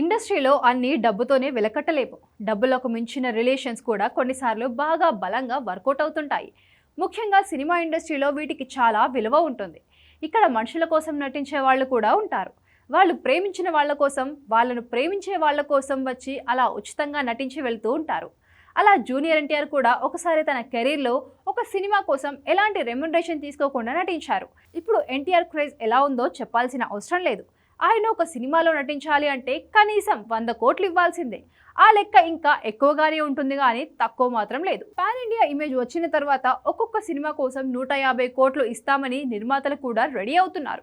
ఇండస్ట్రీలో అన్ని డబ్బుతోనే వెలకట్టలేవు. డబ్బులకు మించిన రిలేషన్స్ కూడా కొన్నిసార్లు బాగా బలంగా వర్కౌట్ అవుతుంటాయి. ముఖ్యంగా సినిమా ఇండస్ట్రీలో వీటికి చాలా విలువ ఉంటుంది. ఇక్కడ మనుషుల కోసం నటించే వాళ్ళు కూడా ఉంటారు. వాళ్ళు ప్రేమించిన వాళ్ళ కోసం వాళ్ళను ప్రేమించే వాళ్ళ కోసం వచ్చి అలా ఉచితంగా నటించి వెళ్తూ ఉంటారు. అలా జూనియర్ ఎన్టీఆర్ కూడా ఒకసారి తన కెరీర్లో ఒక సినిమా కోసం ఎలాంటి రెమ్యునరేషన్ తీసుకోకుండా నటించారు. ఇప్పుడు ఎన్టీఆర్ క్రేజ్ ఎలా ఉందో చెప్పాల్సిన అవసరం లేదు. ఆయన ఒక సినిమాలో నటించాలి అంటే కనీసం వంద కోట్లు ఇవ్వాల్సిందే. ఆ లెక్క ఇంకా ఎక్కువగానే ఉంటుంది కానీ తక్కువ మాత్రం లేదు. పాన్ ఇండియా ఇమేజ్ వచ్చిన తర్వాత ఒక్కొక్క సినిమా కోసం నూట యాభై కోట్లు ఇస్తామని నిర్మాతలు కూడా రెడీ అవుతున్నారు.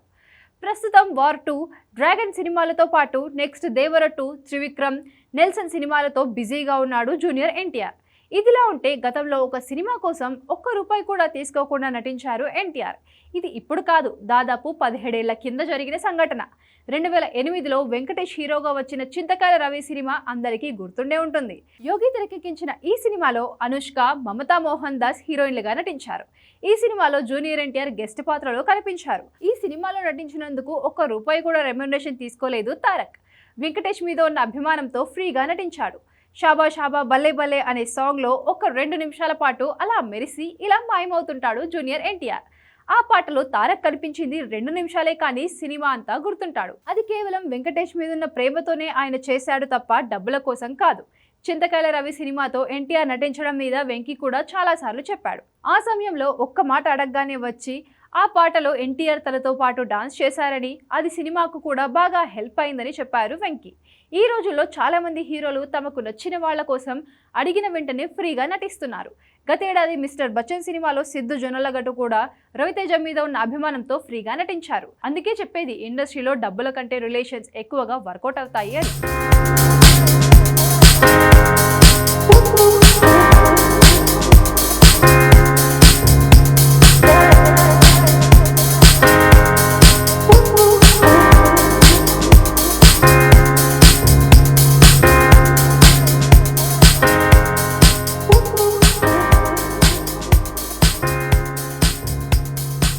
ప్రస్తుతం వార్ టూ డ్రాగన్ సినిమాలతో పాటు నెక్స్ట్ దేవర టూ త్రివిక్రమ్ నెల్సన్ సినిమాలతో బిజీగా ఉన్నాడు జూనియర్ ఎన్టీఆర్. ఇదిలా ఉంటే గతంలో ఒక సినిమా కోసం ఒక్క రూపాయి కూడా తీసుకోకుండా నటించారు ఎన్టీఆర్. ఇది ఇప్పుడు కాదు దాదాపు పదిహేడేళ్ళ కింద జరిగిన సంఘటన. రెండు వేల ఎనిమిదిలో వెంకటేష్ హీరోగా వచ్చిన చింతకాల రవి సినిమా అందరికీ గుర్తుండే ఉంటుంది. యోగి తెరకెక్కించిన ఈ సినిమాలో అనుష్క మమతా మోహన్ దాస్ హీరోయిన్లుగా నటించారు. ఈ సినిమాలో జూనియర్ ఎన్టీఆర్ గెస్ట్ పాత్రలో కనిపించారు. ఈ సినిమాలో నటించినందుకు ఒక్క రూపాయి కూడా రెమ్యునరేషన్ తీసుకోలేదు తారక్. వెంకటేష్ మీద ఉన్న అభిమానంతో ఫ్రీగా నటించాడు. షాబా షాబా బల్లే బల్లే అనే సాంగ్లో ఒక రెండు నిమిషాల పాటు అలా మెరిసి ఇలా మాయమవుతుంటాడు జూనియర్ ఎన్టీఆర్. ఆ పాటలో తారక్ కనిపించింది రెండు నిమిషాలే కానీ సినిమా అంతా గుర్తుంటాడు. అది కేవలం వెంకటేష్ మీదున్న ప్రేమతోనే ఆయన చేశాడు తప్ప డబ్బుల కోసం కాదు. చింతకాయల రవి సినిమాతో ఎన్టీఆర్ నటించడం మీద వెంకీ కూడా చాలాసార్లు చెప్పాడు. ఆ సమయంలో ఒక్క మాట అడగగానే వచ్చి ఆ పాటలో ఎన్టీఆర్ తలతో పాటు డాన్స్ చేశారని అది సినిమాకు కూడా బాగా హెల్ప్ అయిందని చెప్పారు వెంకీ. ఈ రోజుల్లో చాలామంది హీరోలు తమకు నచ్చిన వాళ్ళ కోసం అడిగిన వెంటనే ఫ్రీగా నటిస్తున్నారు. గతేడాది మిస్టర్ బచ్చన్ సినిమాలో సిద్ధు జొన్నలగట్టు కూడా రవితేజ మీద ఉన్న అభిమానంతో ఫ్రీగా నటించారు. అందుకే చెప్పేది ఇండస్ట్రీలో డబ్బుల కంటే రిలేషన్స్ ఎక్కువగా వర్కౌట్ అవుతాయి అని.